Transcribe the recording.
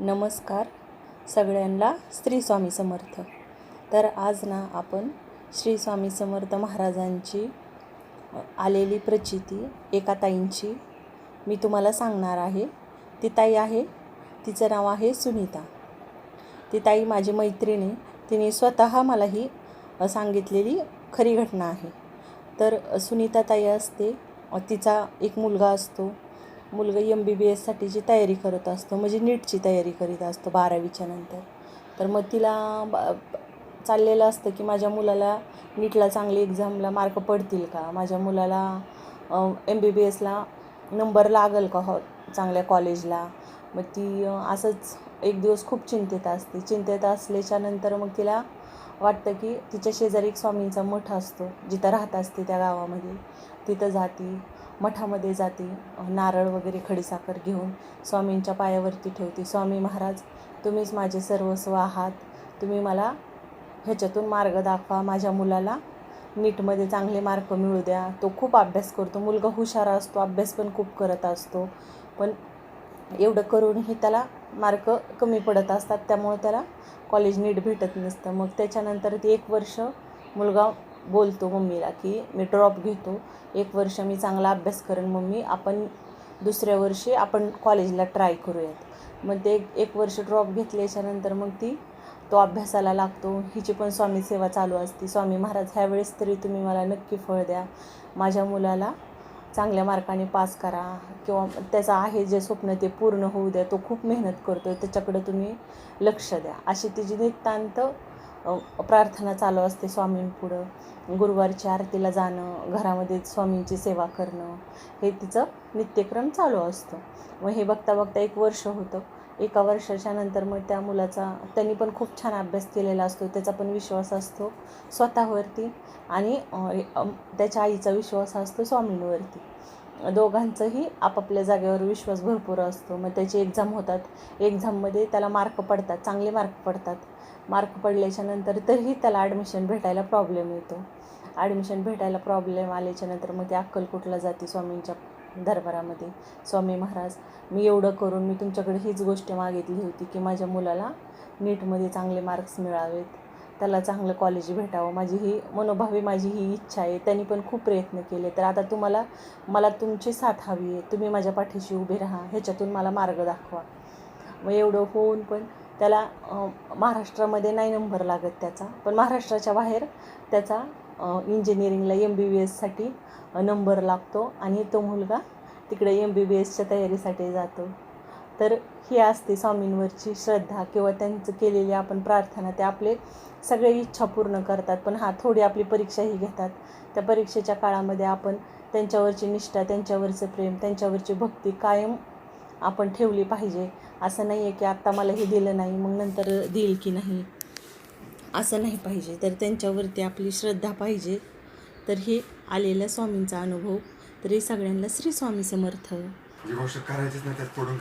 नमस्कार सगळ्यांना श्री स्वामी समर्थ. तर आज ना आपण श्री स्वामी समर्थ महाराजांची आलेली प्रचिती एका ताईंची मी तुम्हाला सांगणार आहे. ती ताई आहे तिचं नाव आहे सुनीता. ती ताई माझी मैत्रिणी तिने स्वतः मला ही सांगितलेली खरी घटना आहे. तर सुनीता ताई असते तिचा एक मुलगा असतो मुलगा एम बी बी एससाठीची तयारी करत असतो म्हणजे नीटची तयारी करीत असतो बारावीच्या नंतर. तर मग तिला चाललेलं असतं की माझ्या मुलाला नीटला चांगली एक्झामला मार्क पडतील का? माझ्या मुलाला एम बी बी एसला नंबर लागेल का हो चांगल्या कॉलेजला मग ती असंच एक दिवस खूप चिंतेत असते. चिंतेत असल्याच्या नंतर मग तिला वाटतं की तिच्या शेजारी एक स्वामींचा मठ असतो जिथं राहत असते त्या गावामध्ये. तिथं जाती मठामध्ये जाते नारळ वगैरे खडीसाखर घेऊन स्वामींच्या पायावरती ठेवते. स्वामी महाराज तुम्हीच माझे सर्वस्व आहात. तुम्ही मला ह्याच्यातून मार्ग दाखवा. माझ्या मुलाला नीटमध्ये चांगले मार्क मिळू द्या. तो खूप अभ्यास करतो. मुलगा हुशार असतो अभ्यास पण खूप करत असतो. पण एवढं करूनही त्याला मार्क कमी पडत असतात त्यामुळे त्याला कॉलेज नीट भेटत नसतं. मग त्याच्यानंतर ती एक वर्ष मुलगा बोलतो मम्मीला की मी ड्रॉप घेतो. एक वर्ष मी चांगला अभ्यास करेन मम्मी. आपण दुसऱ्या वर्षी आपण कॉलेजला ट्राय करूयात. मग ते एक- वर्ष ड्रॉप घेतल्याच्यानंतर मग ती तो अभ्यासाला लागतो. हिची पण स्वामी सेवा चालू असते. स्वामी महाराज ह्यावेळेस तरी तुम्ही मला नक्की फळ द्या. माझ्या मुलाला चांगल्या मार्काने पास करा किंवा त्याचं आहे जे स्वप्न ते पूर्ण होऊ द्या तो खूप मेहनत करतो आहे त्याच्याकडं तुम्ही लक्ष द्या. अशी तिची नितांत प्रार्थना चालू असते स्वामींपुढं गुरुवारच्या आरतीला जाणं घरामध्ये स्वामींची सेवा करणं हे तिचं नित्यक्रम चालू असतं. मग हे बघता बघता एक वर्ष होतं. एका वर्षाच्या नंतर मग त्या मुलाचा त्यांनी पण खूप छान अभ्यास केलेला असतो त्याचा पण विश्वास असतो स्वतःवरती आणि त्याच्या आईचा विश्वास असतो स्वामींवरती. दोघांचंही आपापल्या जागेवर विश्वास भरपूर असतो. मग त्याची एक्झाम होतात. एक्झाममध्ये त्याला मार्क पडतात चांगले मार्क पडतात. मार्क पडल्याच्या नंतर तरीही त्याला ॲडमिशन भेटायला प्रॉब्लेम येतो. ॲडमिशन भेटायला प्रॉब्लेम आल्याच्यानंतर मग ते अक्कलकोटला जाते स्वामींच्या दरबारामध्ये. स्वामी महाराज मी एवढं करून मी तुमच्याकडे हीच गोष्ट मागितली होती की माझ्या मुलाला नीटमध्ये चांगले मार्क्स मिळावेत. त्याला चांगलं कॉलेज भेटावं. माझी ही मनोभावी माझी ही इच्छा आहे. त्यांनी पण खूप प्रयत्न केले. तर आता तुम्हाला मला तुमची साथ हवी आहे. तुम्ही माझ्या पाठीशी उभे राहा. ह्याच्यातून मला मार्ग दाखवा. मग एवढं होऊन पण त्याला महाराष्ट्रामध्ये नाही नंबर लागत त्याचा. पण महाराष्ट्राच्या बाहेर त्याचा इंजिनिअरिंगला एम बी बी एससाठी नंबर लागतो आणि तो मुलगा तिकडे एम बी बी एसच्या तयारीसाठी जातो. तर ही असते स्वामींवरची श्रद्धा किंवा त्यांचं केलेली आपण प्रार्थना ते आपले सगळे इच्छा पूर्ण करतात. पण हा थोडी आपली परीक्षाही घेतात. त्या परीक्षेच्या काळामध्ये आपण त्यांच्यावरची निष्ठा त्यांच्यावरचं प्रेम त्यांच्यावरची भक्ती कायम आपण ठेवली पाहिजे. असं नाही आहे की आत्ता मला हे दिलं नाही मग नंतर देईल की नाही. असं नाही पाहिजे. तर त्यांच्यावरती आपली श्रद्धा पाहिजे. तर हे आलेला स्वामींचा अनुभव. तरी सगळ्यांना श्री स्वामी समर्थ. जी गोष्ट करायचीच नाही त्यात पडून